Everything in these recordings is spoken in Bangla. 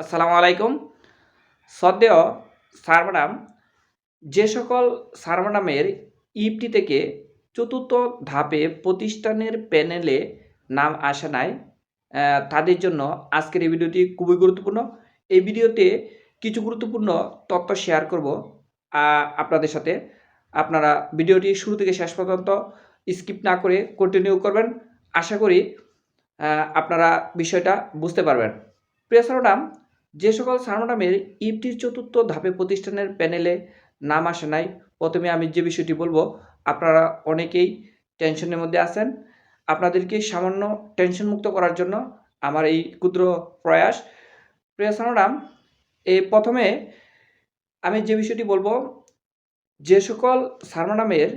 আসসালামু আলাইকুম। সদ্যেয় স্যার ম্যাডাম যে সকল স্যার ম্যাডামের ইপটি থেকে চতুর্থ ধাপে প্রতিষ্ঠানের প্যানেলে নাম আসে নাই তাদের জন্য আজকের এই ভিডিওটি খুবই গুরুত্বপূর্ণ। এই ভিডিওতে কিছু গুরুত্বপূর্ণ তথ্য শেয়ার করব। আপনাদের সাথে আপনারা ভিডিওটি শুরু থেকে শেষ পর্যন্ত স্কিপ না করে কন্টিনিউ করবেন। আশা করি আপনারা বিষয়টা বুঝতে পারবেন। প্রিয় ম্যাডাম যে সকল সারমাডামের ইপটির চতুর্থ ধাপে প্রতিষ্ঠানের প্যানেলে নাম আসে নাই, প্রথমে আমি যে বিষয়টি বলব, আপনারা অনেকেই টেনশনের মধ্যে আছেন। আপনাদেরকে সামান্য টেনশন মুক্ত করার জন্য আমার এই ক্ষুদ্র প্রয়াস। প্রিয় সারমাডাম এ প্রথমে আমি যে বিষয়টি বলব, যে সকল সারমাডামের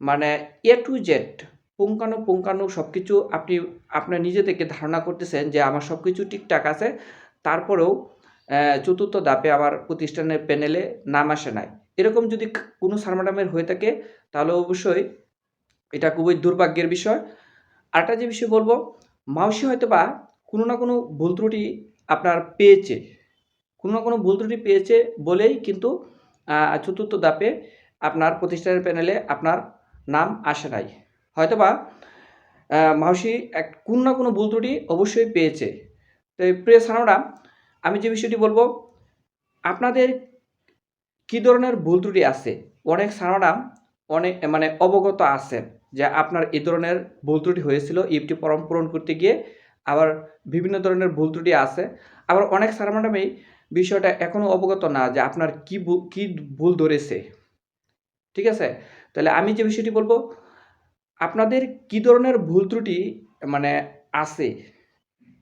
মানে এ টু জেড পুঙ্খানু পুঙ্খানু সব কিছু আপনি আপনার নিজে থেকে ধারণা করতেছেন যে আমার সব কিছু ঠিকঠাক আছে, তারপরেও চতুর্থ ধাপে আমার প্রতিষ্ঠানের প্যানেলে নাম আসে নাই। এরকম যদি কোনো সারমাডামের হয়ে থাকে তাহলে অবশ্যই এটা খুবই দুর্ভাগ্যের বিষয়। আরেকটা যে বিষয় বলব মাউসি হয়তো বা কোনো না কোনো ভুল ত্রুটি আপনার পেয়েছে। কোনো না কোনো ভুল ত্রুটি পেয়েছে বলেই কিন্তু চতুর্থ ধাপে আপনার প্রতিষ্ঠানের প্যানেলে আপনার নাম আসে নাই। হয়তোবা আহ, মাউসি এক কোনো না কোনো ভুল ত্রুটি অবশ্যই পেয়েছে। তো প্রিয় সারারা আমি যে বিষয়টি বলব, আপনাদের কী ধরনের ভুল ত্রুটি আছে? অনেক সারারা অনেক মানে অবগত আছেন যে আপনার এই ধরনের ভুল ত্রুটি হয়েছিল, ইফটি ফর্ম পূরণ করতে গিয়ে আবার বিভিন্ন ধরনের ভুল ত্রুটি আছে। আবার অনেক সারা ম্যাডামই বিষয়টা এখনও অবগত না যে আপনার কী কী ভুল ধরেছে। ঠিক আছে? তাহলে আমি যে বিষয়টি বলব, আপনাদের কী ধরনের ভুল ত্রুটি মানে আছে?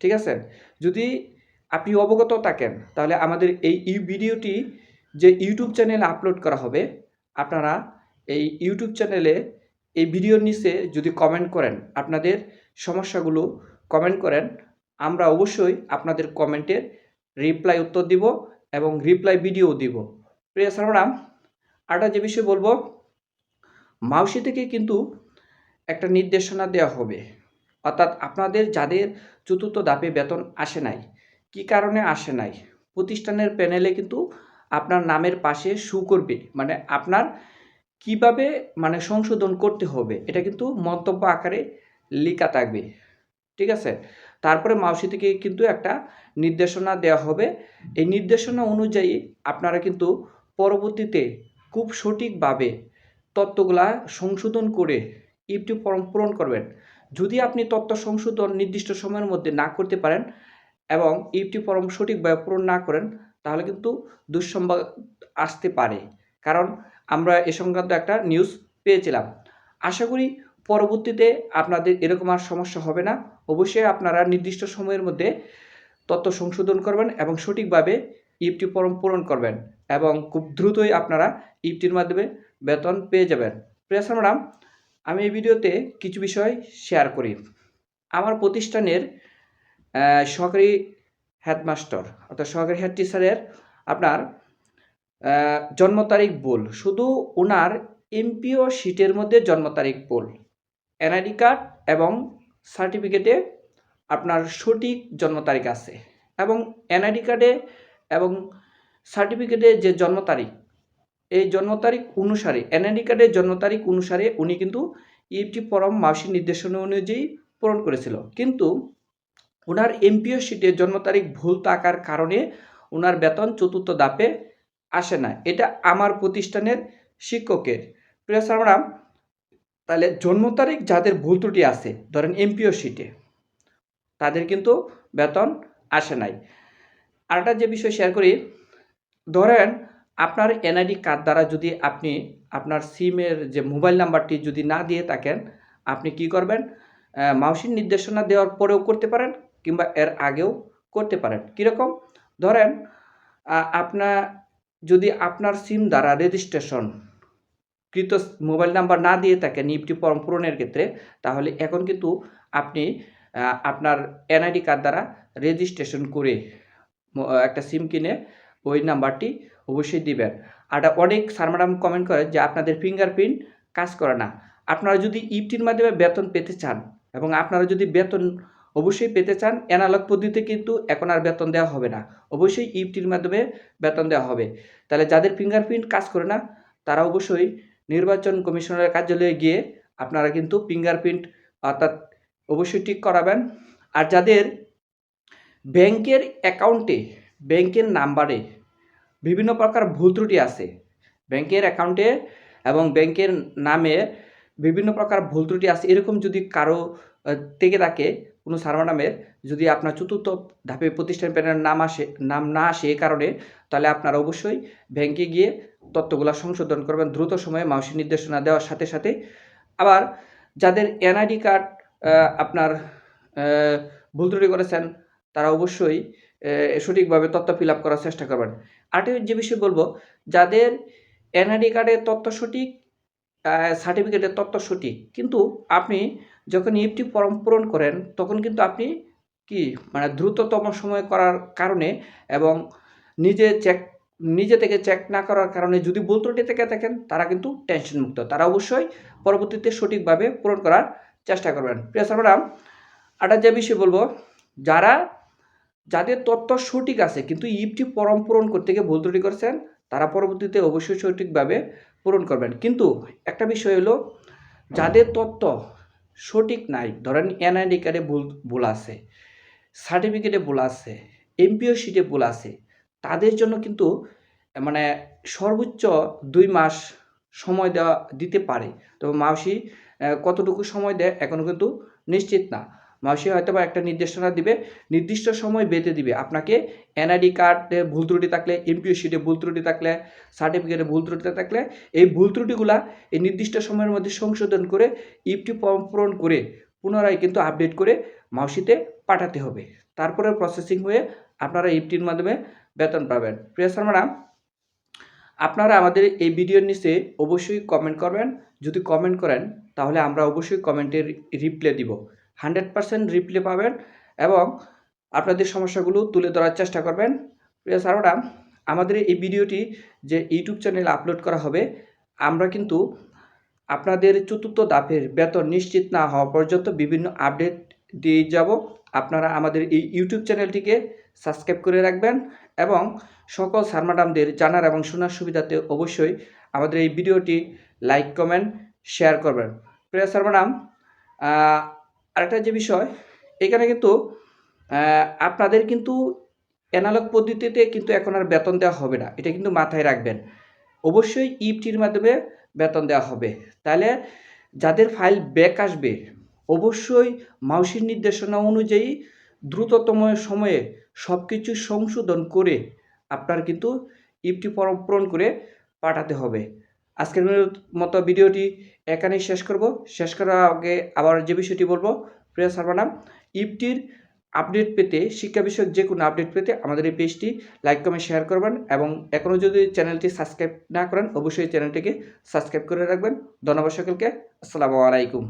ঠিক আছে? যদি আপনি অবগত থাকেন, তাহলে আমাদের এই ভিডিওটি যে ইউটিউব চ্যানেলে আপলোড করা হবে, আপনারা এই ইউটিউব চ্যানেলে এই ভিডিওর নিচে যদি কমেন্ট করেন, আপনাদের সমস্যাগুলো কমেন্ট করেন, আমরা অবশ্যই আপনাদের কমেন্টের রিপ্লাই উত্তর দিব এবং রিপ্লাই ভিডিও দিব। প্রিয় সারমাম আরেকটা যে বিষয়ে বলব, মাউসি থেকে কিন্তু একটা নির্দেশনা দেওয়া হবে। অর্থাৎ আপনাদের যাদের চতুর্থ ধাপে বেতন আসে নাই কি কারণে আসে নাই? প্রতিষ্ঠানের প্যানেলে কিন্তু আপনার নামের পাশে শু করবে মানে আপনার কীভাবে মানে সংশোধন করতে হবে, এটা কিন্তু মন্তব্য আকারে লেখা থাকবে, ঠিক আছে? তারপরে মাউসি থেকে কিন্তু একটা নির্দেশনা দেওয়া হবে, এই নির্দেশনা অনুযায়ী আপনারা কিন্তু পরবর্তীতে খুব সঠিকভাবে তত্ত্বগুলা সংশোধন করে ইউটিউব ফর্ম পূরণ করবেন। যদি আপনি তথ্য সংশোধন নির্দিষ্ট সময়ের মধ্যে না করতে পারেন এবং ইউটি ফর্ম সঠিকভাবে পূরণ না করেন, তাহলে কিন্তু দুঃসংবাদ আসতে পারে। কারণ আমরা এ সংক্রান্ত একটা নিউজ পেয়েছিলাম। আশা করি পরবর্তীতে আপনাদের এরকম আর সমস্যা হবে না। অবশ্যই আপনারা নির্দিষ্ট সময়ের মধ্যে তথ্য সংশোধন করবেন এবং সঠিকভাবে ইফটি ফর্ম পূরণ করবেন এবং খুব দ্রুতই আপনারা ইফটির মাধ্যমে বেতন পেয়ে যাবেন। প্রিয়াস ম্যাডাম আমি এই ভিডিওতে কিছু বিষয় শেয়ার করি। আমার প্রতিষ্ঠানের সহকারী হেডমাস্টার, অর্থাৎ সহকারী হেড টিচারের আপনার জন্ম তারিখ ভুল। শুধু ওনার এমপিও শিটের মধ্যে জন্ম তারিখ ভুল। এনআইডি কার্ড এবং সার্টিফিকেটে আপনার সঠিক জন্ম তারিখ আছে এবং এনআইডি কার্ডে এবং সার্টিফিকেটে যে জন্ম তারিখ, এই জন্ম তারিখ অনুসারে, এনআইডি কার্ডের জন্ম তারিখ অনুসারে উনি কিন্তু ইএফটি পরম মাসিক নির্দেশনা অনুযায়ী পূরণ করেছিল। কিন্তু ওনার এমপিও শিটের জন্ম তারিখ ভুল থাকার কারণে ওনার বেতন চতুর্থ দাপে আসে না। এটা আমার প্রতিষ্ঠানের শিক্ষকের। প্রিয় ম্যাডাম তাহলে জন্ম তারিখ যাদের ভুল ত্রুটি আছে, ধরেন এমপিও শিটে তাদের কিন্তু বেতন আসে নাই। আরেকটা যে বিষয় শেয়ার করি, ধরেন আপনার এনআইডি কার্ড দ্বারা যদি আপনি আপনার সিমের যে মোবাইল নাম্বারটি যদি না দিয়ে থাকেন, আপনি কি করবেন? মাউসির নির্দেশনা দেওয়ার পরেও করতে পারেন কিংবা এর আগেও করতে পারেন। কীরকম? ধরেন আপনার যদি আপনার সিম দ্বারা রেজিস্ট্রেশন কৃত মোবাইল নাম্বার না দিয়ে থাকেন নিফটি ফর্ম পূরণের ক্ষেত্রে, তাহলে এখন কিন্তু আপনি আপনার এনআইডি কার্ড দ্বারা রেজিস্ট্রেশন করে একটা সিম কিনে ওই নাম্বারটি অবশ্যই দিবেন। আর অনেক স্যার কমেন্ট করে যে আপনাদের ফিঙ্গারপ্রিন্ট কাজ করে না। আপনারা যদি ইফটির মাধ্যমে বেতন পেতে চান এবং আপনারা যদি বেতন অবশ্যই পেতে চান অ্যানালগ পদ্ধতিতে কিন্তু এখন আর বেতন দেওয়া হবে না। অবশ্যই ইপটির মাধ্যমে বেতন দেওয়া হবে। তাহলে যাদের ফিঙ্গারপ্রিন্ট কাজ করে না, তারা অবশ্যই নির্বাচন কমিশনারের কার্যালয়ে গিয়ে আপনারা কিন্তু ফিঙ্গারপ্রিন্ট অর্থাৎ অবশ্যই ঠিক করাবেন। আর যাদের ব্যাংকের অ্যাকাউন্টে, ব্যাংকের নাম্বারে বিভিন্ন প্রকার ভুল ত্রুটি আছে, ব্যাংকের অ্যাকাউন্টে এবং ব্যাংকের নামে বিভিন্ন প্রকার ভুল ত্রুটি আছে, এরকম যদি কারও থেকে থাকে কোনো সার্ভার নামের যদি আপনার চতুর্থ ধাপে প্রতিষ্ঠান প্যানের নাম আসে, নাম না আসে এ কারণে, তাহলে আপনারা অবশ্যই ব্যাংকে গিয়ে তথ্যগুলো সংশোধন করবেন দ্রুত সময়ে মাউসি নির্দেশনা দেওয়ার সাথে সাথে। আবার যাদের এনআইডি কার্ড আপনার ভুল ত্রুটি করেছেন, তারা অবশ্যই সঠিকভাবে তথ্য ফিল আপ করার চেষ্টা করবেন। আরেকটা যে বিষয় বলব, যাদের এনআইডি কার্ডের তথ্য সঠিক সার্টিফিকেটের তথ্য সঠিক, কিন্তু আপনি যখন ইএফটি ফর্ম পূরণ করেন, তখন কিন্তু আপনি কি মানে দ্রুততম সময় করার কারণে এবং নিজে চেক নিজে থেকে চেক না করার কারণে যদি ভুল ত্রুটি থেকে থাকেন, তারা কিন্তু টেনশন মুক্ত। তারা অবশ্যই পরবর্তীতে সঠিকভাবে পূরণ করার চেষ্টা করবেন। প্রিয় সার্ভারাম আটা যে বিষয়ে বলব, যারা যাদের তথ্য সঠিক আছে, কিন্তু ইপটি ফর্ম পূরণ করতে গিয়ে ভুল ত্রুটি করেছেন, তারা পরবর্তীতে অবশ্যই সঠিকভাবে পূরণ করবেন। কিন্তু একটা বিষয় হলো, যাদের তথ্য সঠিক নাই। ধরেন এনআইডি কার্ডে ভুল ভুল আছে, সার্টিফিকেটে ভুল আছে, এমপিও শিটে ভুল আছে, তাদের জন্য কিন্তু মানে সর্বোচ্চ দুই মাস সময় দেওয়া দিতে পারে। তবে মাউসি কতটুকু সময় দেয় এখনও কিন্তু নিশ্চিত না। মাউসি হয়তো বা একটা নির্দেশনা দিবে, নির্দিষ্ট সময় বেঁধে দিবে। আপনাকে এনআইডি কার্ডে ভুল ত্রুটি থাকলে এমপিও শিটে ভুল ত্রুটি থাকলে সার্টিফিকেটে ভুল ত্রুটি থাকলে, এই ভুল ত্রুটিগুলা এই নির্দিষ্ট সময়ের মধ্যে সংশোধন করে ইপটি ফর্ম পূরণ করে, পুনরায় কিন্তু আপডেট করে মাউসিতে পাঠাতে হবে। তারপরে প্রসেসিং হয়ে আপনারা ইপটির মাধ্যমে বেতন পাবেন। প্রিয় শর্মারা আপনারা আমাদের এই ভিডিওর নিচে অবশ্যই কমেন্ট করবেন। যদি কমেন্ট করেন, তাহলে আমরা অবশ্যই কমেন্টের রিপ্লে দিব। হান্ড্রেড পার্সেন্ট রিপ্লে পাবেন এবং আপনাদের সমস্যাগুলো তুলে ধরার চেষ্টা করবেন। প্রিয় সারোরা আমাদের এই ভিডিওটি যে ইউটিউব চ্যানেলে আপলোড করা হবে, আমরা কিন্তু আপনাদের চতুর্থ ধাপের বেতন নিশ্চিত না হওয়া পর্যন্ত বিভিন্ন আপডেট দিয়ে যাব। আপনারা আমাদের এই ইউটিউব চ্যানেলটিকে সাবস্ক্রাইব করে রাখবেন এবং সকল স্যার ম্যাডামদের জানার এবং শোনার সুবিধাতে অবশ্যই আমাদের এই ভিডিওটি লাইক, কমেন্ট, শেয়ার করবেন। প্রিয় স্যার ম্যাডাম আরেকটা যে বিষয়, এখানে কিন্তু আপনাদের কিন্তু অ্যানালগ পদ্ধতিতে কিন্তু এখন আর বেতন দেওয়া হবে না। এটা কিন্তু মাথায় রাখবেন। অবশ্যই ইপটির মাধ্যমে বেতন দেওয়া হবে। তাহলে যাদের ফাইল ব্যাক আসবে, অবশ্যই মাউসির নির্দেশনা অনুযায়ী দ্রুততম সময়ে সব কিছু সংশোধন করে আপনার কিন্তু ইপটি ফর্ম পূরণ করে পাঠাতে হবে। আজকের মতো ভিডিওটি এখানেই শেষ করব। শেষ করার আগে আবার যে বিষয়টি বলব, প্রিয় সার্বানাম ইপটির আপডেট পেতে, শিক্ষা বিষয়ক যে কোনো আপডেট পেতে আমাদের এই পেজটি লাইক কমে শেয়ার করবেন এবং এখনও যদি চ্যানেলটি সাবস্ক্রাইব না করেন, অবশ্যই চ্যানেলটিকে সাবস্ক্রাইব করে রাখবেন। ধন্যবাদ সকলকে। আসসালামু আলাইকুম।